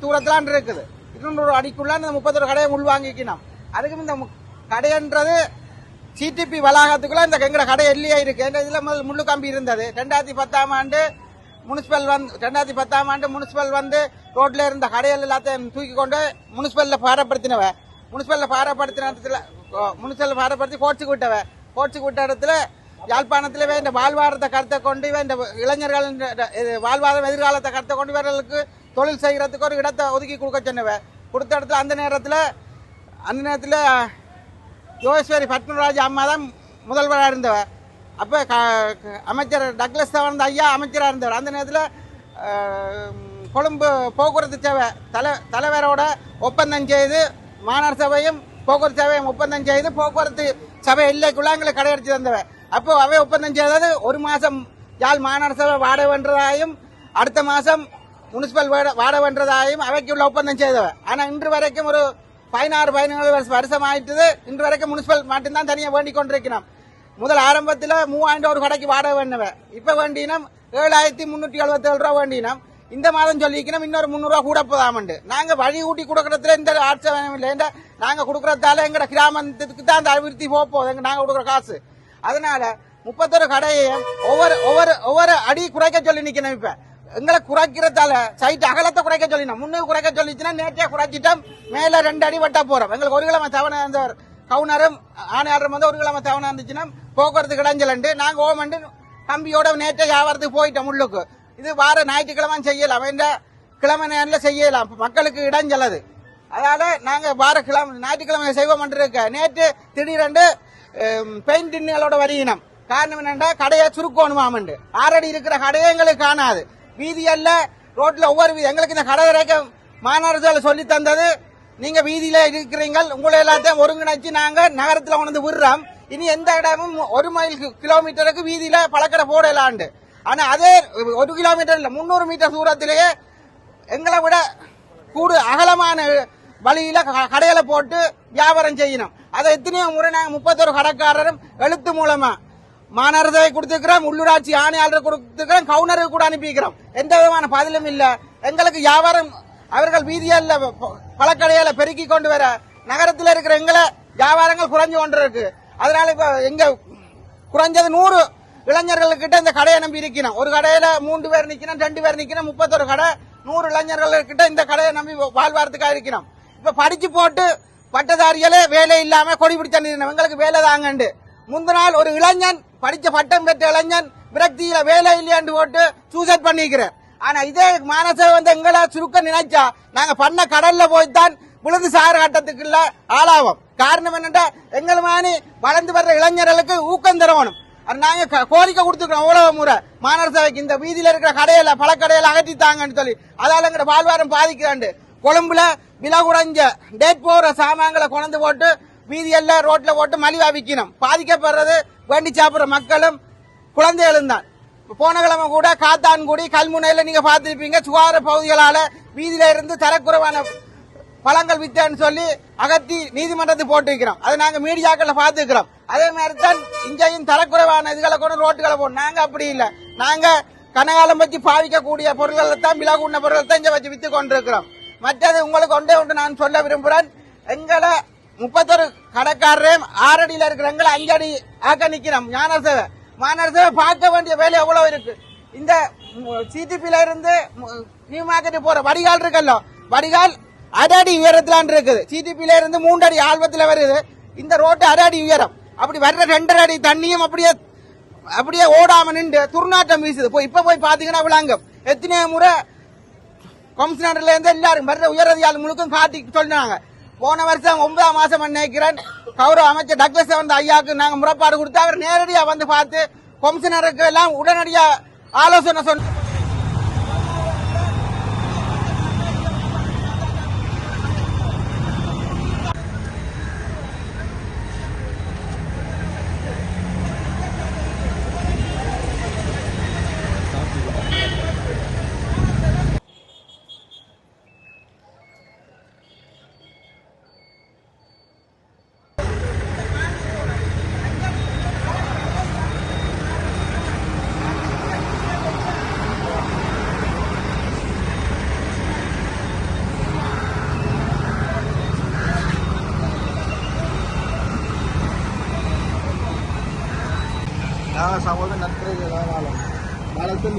தூரத்திலான் இருக்குது. இருநூறு அடிக்குள்ள இந்த முப்பத்தொரு கடையை உள்வாங்கிக்கணும். அதுக்கும் இந்த மு- கடைன்றது சிடிபி வளாகத்துக்குள்ள இந்த எங்கட கடை எல்லையே இருக்கு. எங்க இதுல முதல் முள்ளு கம்பி இருந்தது. ரெண்டாயிரத்தி பத்தாம் ஆண்டு முனிசிபல் வந்து ரெண்டாயிரத்தி பத்தாம் ஆண்டு முனிசிபல் வந்து ரோட்ல இருந்த கடைகள் எல்லாத்தையும் தூக்கி கொண்டு முனிசிபல்ல பாரப்படுத்தினவ. முனிசிபல்ல பாரப்படுத்தின இடத்துல முனிசிபல் பாரப்படுத்தி கோட்ஸுக்கு விட்டவ. கோட்ஸுக்கு விட்ட இடத்துல யாழ்ப்பாணத்தில் இந்த வாழ்வாரத்தை கருத்தை கொண்டு இவன் இந்த இளைஞர்கள் இது வாழ்வாதாரம் எதிர்காலத்தை கருத்தை கொண்டு இவர்களுக்கு தொழில் செய்கிறதுக்கு ஒரு இடத்தை ஒதுக்கி கொடுக்க சொன்னவன். கொடுத்த இடத்துல அந்த நேரத்தில் அந்த நேரத்தில் யோகேஸ்வரி பத்மராஜ் அம்மா தான் முதல்வராக இருந்தவ அப்போ க அமைச்சர் டக்ளஸ் தவன் ஐயா அமைச்சராக இருந்தவர். அந்த நேரத்தில் கொழும்பு போக்குவரத்து சேவை தலை தலைவரோட ஒப்பந்தம் செய்து மாநகர சபையும் போக்குவரத்து சபையும் ஒப்பந்தம் செய்து போக்குவரத்து சபை எல்லைக்குள்ள எங்களை கடையடிச்சு தந்தவ அப்போ அவை ஒப்பந்தம் செய்தது ஒரு மாதம் யாழ் மாநகர சபை வாடகவென்றதாயும் அடுத்த மாதம் முனிசிபல் வாட வென்றதாயும் அவைக்குள்ள ஒப்பந்தம் செய்தவ. ஆனால் இன்று வரைக்கும் ஒரு பதினாறு பதினேழு வருஷம் வருஷம் இன்று வரைக்கும் முனிசிபல் மட்டும்தான் தனியாக வேண்டிக் கொண்டிருக்கணும். முதல் ஆரம்பத்தில் மூவாயிரம் ஒரு கடைக்கு வாடகை வேண்டுவ இப்போ வேண்டினம் ஏழாயிரத்தி முந்நூற்றி எழுபத்தேழு ரூபா வேண்டினம். இந்த மாதம் சொல்லிக்கணும் இன்னொரு முந்நூறுவா கூட போதாமண்டு. நாங்கள் வழி ஊட்டி கொடுக்கறதுல இந்த ஆட்சேபம் இல்லை. ஏன்டா நாங்கள் கொடுக்கறதால எங்கட கிராமத்துக்கு தான் அந்த அபிவிருத்தி போக போகுது. எங்க நாங்கள் கொடுக்குற காசு. அதனால முப்பத்தொரு கடையையும் ஒவ்வொரு ஒவ்வொரு ஒவ்வொரு அடி குறைக்க சொல்லி நிக்கணும் இப்ப. எங்களை குறைக்கிறதால சைட் அகலத்தை குறைக்க சொல்லினோம் முன்னுக்கு குறைக்க சொல்லிச்சுன்னா நேற்றே குறைச்சிட்டோம். மேல ரெண்டு அடி வெட்ட போறோம். எங்களுக்கு ஒரு கிழமை தவணை இருந்தவர் கவுனரும் ஆணையாளரும் வந்து ஒரு கிழமை தவணை இருந்துச்சுன்னா போக்குவரத்து கிடைஞ்சலண்டு நாங்க ஓமண்டு தம்பியோட நேற்றே வியாபாரத்துக்கு போயிட்டோம் உள்ளுக்கு இது வார ஞாயிற்றுக்கிழமை செய்யலாம். இந்த கிழமை நேரில் செய்யலாம். மக்களுக்கு இடைஞ்சலது அதனால நாங்க வார கிழமை ஞாயிற்றுக்கிழமை செய்வோம் இருக்க. நேற்று திடீரென்று பெயிண்ட் டின்னுகளோட வருகினோம் காரணம் என்னென்னா கடையை சுருக்கோணுமாமண்டு ஆறடி இருக்கிற கடையை எங்களுக்கு காணாது. வீதியல்ல ரோட்ல ஒவ்வொரு வீதி எங்களுக்கு இந்த கடை ரேக்க மாநகரத்தில் சொல்லி தந்தது. நீங்க வீதியில இருக்கிறீங்க உங்களை எல்லாத்தையும் ஒருங்கிணைச்சு நாங்க நகரத்துல கொண்டு விடுறோம். இனி எந்த இடமும் ஒரு மைல் கிலோமீட்டருக்கு வீதியில பழக்கடை போடலாண்டு. ஆனா அதே ஒரு கிலோமீட்டர் இல்ல முன்னூறு மீட்டர் தூரத்திலேயே எங்களை விட கூடு அகலமான வழியில க- கடையில போட்டு வியாபாரம் செய்யணும். அதை எத்தனையோ முறை நாங்கள் முப்பத்தொரு கடைக்காரரும் எழுத்து மூலமா மாநகரசபை கொடுத்துக்கிறோம் உள்ளூராட்சி ஆணையாளர் கொடுத்துக்கிறோம் கவுனருக்கு கூட அனுப்பிக்கிறோம் எந்த விதமான பதிலும் இல்ல. எங்களுக்கு வியாபாரம் அவர்கள் வீதியல்ல ப- பழக்கடையில பெருக்கி கொண்டு வர நகரத்தில் இருக்கிற எங்களை வியாபாரங்கள் குறைஞ்சு கொண்டு இருக்கு. அதனால இப்ப எங்க குறைஞ்சது நூறு இளைஞர்கள்கிட்ட இந்த கடையை நம்பி இருக்கணும் ஒரு கடையில மூன்று பேர் நிக்கணும் ரெண்டு பேர் நிக்கணும் முப்பத்தொரு கடை நூறு இளைஞர்கள்கிட்ட இந்த கடையை நம்பி வாழ்வாரத்துக்காக இருக்கணும் இப்ப படிச்சு போட்டு பட்டதாரிகளே வேலை இல்லாம கொடி பிடிச்ச எங்களுக்கு வேலை தாங்கண்டு. முந்தினால் ஒரு இளைஞன் படிச்ச பட்டம் பெற்ற இளைஞன் விரக்தியில வேலை இல்லையாண்டு போட்டு சூசைட் பண்ணிக்கிறேன் ஆனா இதே மானசை வந்து எங்களை சுருக்க நினைச்சா? நாங்க பண்ண கடல்ல போய்த்தான் விழுந்து சாறு கட்டத்துக்குள்ள ஆளாவோம். காரணம் என்னண்டா? எங்கள் மாதிரி வளர்ந்து வர்ற இளைஞர்களுக்கு ஊக்கம் தரணும். நாங்க கோரிக்கை கொடுத்துருக்கோம் உலக முறை. மாநகர சபைக்கு இந்த வீதியில இருக்கிற கடையில பழக்கடையில அகற்றித்தாங்கன்னு சொல்லி. அதால எங்க வாழ்வாரம் பாதிக்கிறாண்டு. கொழும்புல விலை குறைஞ்ச டேட் போற சாமான்களை கொண்டு போட்டு வீதியெல்லாம் ரோட்ல போட்டு மலிவா விற்கணும் பாதிக்கப்படுறது வேண்டி சாப்பிடுற மக்களும் குழந்தைகளும் தான் போன கிழமை கூட காத்தான்குடி கல்முனையில நீங்க பார்த்திருப்பீங்க சுகாதார பகுதிகளால வீதியில இருந்து தரக்குறைவான பழங்கள் வித்தேன்னு சொல்லி அகத்தி நீதிமன்றத்துக்கு போட்டு வைக்கிறோம் அதை நாங்க மீடியாக்கள்ல பார்த்துக்கிறோம் அதே மாதிரி தான் இங்கேயும் தரக்குறைவான இதுகளை கொண்டு ரோட்டுகளை போடணும் நாங்க அப்படி இல்லை. நாங்க கனகாலம் வச்சு பாவிக்கக்கூடிய பொருள்களை தான் விலகுண்ண பொருள்கள் தான் இங்க வச்சு வித்து கொண்டிருக்கிறோம். மற்றது உங்களுக்கு ஒன்றே ஒன்று நான் சொல்ல விரும்புகிறேன் எங்களை முப்பத்தொரு கடைக்காரரே ஆறடியில இருக்கிறவங்களை அஞ்சடி ஆக்க நிக்கிறோம். ஞான சேவை. மாநகர சேவை பார்க்க வேண்டிய வேலை எவ்வளவு இருக்கு? இந்த சிடிபில இருந்து நியூ மார்க்கெட் போற வடிகால் இருக்கல்ல? வடிகால் அடி உயரத்திலான் இருக்குது. சிடிபில இருந்து மூன்றடி ஆல்பத்தில் வருது. இந்த ரோட்டு அடி உயரம். அப்படி வர்ற ரெண்டரை அடி தண்ணியும் அப்படியே அப்படியே ஓடாம நின்று துர்நாற்றம் வீசுது. போய் இப்ப போய் பாத்தீங்கன்னா விளாங்கம். எத்தனையோ முறை கமிஷனர்ல இருந்து எல்லாரும் வர்ற உயரதிகாரி முழுக்கும் காட்டி சொன்னாங்க போன வருஷம் ஒன்பதாம் மாசம் நினைக்கிறேன் கௌரவ அமைச்சர் டக்ளஸ் வந்து ஐயாவுக்கு நாங்க முறைப்பாடு கொடுத்து அவர் நேரடியா வந்து பார்த்து கொம்சனருக்கு எல்லாம் உடனடியா ஆலோசனை சொன்ன நாங்கள் சமூக நன்றிகள் காலம் காலத்தில்